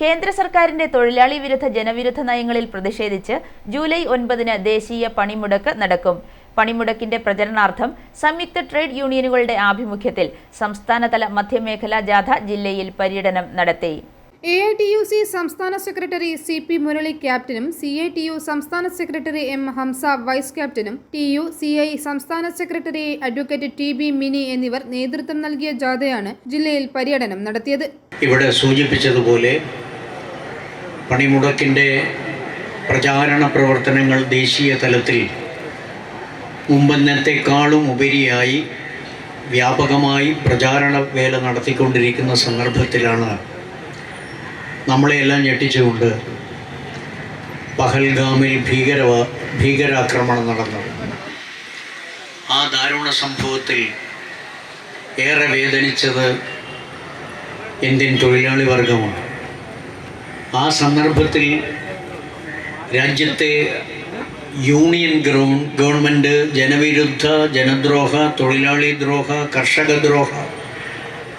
കേന്ദ്ര സർക്കാരിന്റെ തൊഴിലാളി വിരുദ്ധ ജനവിരുദ്ധ നയങ്ങളിൽ പ്രതിഷേധിച്ച് ജൂലൈ ഒൻപതിന് ദേശീയ പണിമുടക്ക് നടക്കും. പണിമുടക്കിന്റെ പ്രചരണാർത്ഥം സംയുക്ത ട്രേഡ് യൂണിയനുകളുടെ ആഭിമുഖ്യത്തിൽ സംസ്ഥാനതല മധ്യമേഖലാ ജാഥ ജില്ലയിൽ പര്യടനം നടത്തി. A I T U C സംസ്ഥാന സെക്രട്ടറി സി പി മുരളി ക്യാപ്റ്റനും സി ഐ ടി യു സംസ്ഥാന സെക്രട്ടറി എം ഹംസ വൈസ് ക്യാപ്റ്റനും ടി യു സി ഐ സംസ്ഥാന secretary advocate T B Mini എന്നിവർ നേതൃത്വം നൽകിയ ജാഥയാണ് ജില്ലയിൽ പര്യടനം നടത്തിയത്. ഇവിടെ സൂചിപ്പിച്ചതുപോലെ പണിമുടക്കിന്റെ പ്രചാരണ പ്രവർത്തനങ്ങൾ ദേശീയ തലത്തിൽ മുമ്പന്നത്തെക്കാളും ഉപരിയായി വ്യാപകമായി പ്രചാരണ വേല നടത്തിക്കൊണ്ടിരിക്കുന്ന സന്ദർഭത്തിലാണ് നമ്മളെയെല്ലാം ഞെട്ടിച്ചുകൊണ്ട് പഹൽഗാമിൽ ഭീകരവ ഭീകരാക്രമണം നടന്നത്. ആ ദാരുണ സംഭവത്തിൽ ഏറെ വേദനിച്ചത് ഇന്ത്യൻ തൊഴിലാളി വർഗമാണ്. ആ സന്ദർഭത്തിൽ രാജ്യത്തെ യൂണിയൻ ഗവൺമെന്റ് ജനവിരുദ്ധ ജനദ്രോഹ തൊഴിലാളി ദ്രോഹ കർഷക ദ്രോഹ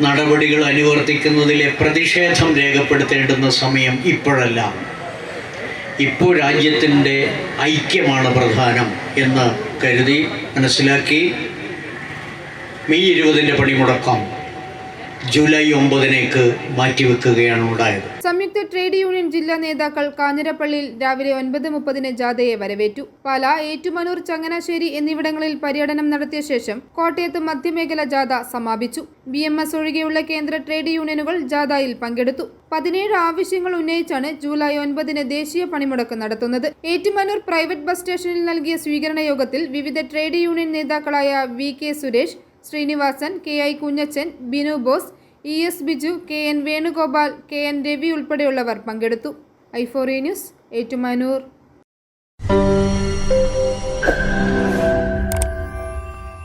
നടപടികൾ അനുവർത്തിക്കുന്നതിലെ പ്രതിഷേധം രേഖപ്പെടുത്തേണ്ടുന്ന സമയം ഇപ്പോഴല്ല. ഇപ്പോൾ രാജ്യത്തിന്റെ ഐക്യമാണ് പ്രധാനം എന്ന് കരുതി മനസ്സിലാക്കി. മെയ് ഇരുപതിന്റെ പണിമുടക്കം. ജൂലൈ ഒമ്പതിനേക്ക് മാറ്റിവെക്കുകയാണ് ഉണ്ടായത്. സംയുക്ത ട്രേഡ് യൂണിയൻ ജില്ലാ നേതാക്കൾ കാഞ്ഞിരപ്പള്ളിയിൽ രാവിലെ ഒൻപത് മുപ്പതിന് ജാഥയെ വരവേറ്റു. പാല ഏറ്റുമനൂർ ചങ്ങനാശ്ശേരി എന്നിവിടങ്ങളിൽ പര്യടനം നടത്തിയ ശേഷം കോട്ടയത്ത് മധ്യമേഖല ജാഥ സമാപിച്ചു. ബി എം എസ് ഒഴികെയുള്ള കേന്ദ്ര ട്രേഡ് യൂണിയനുകൾ ജാഥയിൽ പങ്കെടുത്തു. പതിനേഴ് ആവശ്യങ്ങൾ ഉന്നയിച്ചാണ് ജൂലൈ ഒൻപതിന് ദേശീയ പണിമുടക്ക് നടത്തുന്നത്. ഏറ്റുമനൂർ പ്രൈവറ്റ് ബസ് സ്റ്റേഷനിൽ നൽകിയ സ്വീകരണ യോഗത്തിൽ വിവിധ ട്രേഡ് യൂണിയൻ നേതാക്കളായ V K Suresh Sreenivasan K I Kunjachan Binu Bose E S Biju K N Venugopal K N Ravi ഉൾപ്പെടെയുള്ളവർ പങ്കെടുത്തു. ഐഫോറി ന്യൂസ് ഏറ്റുമാനൂർ.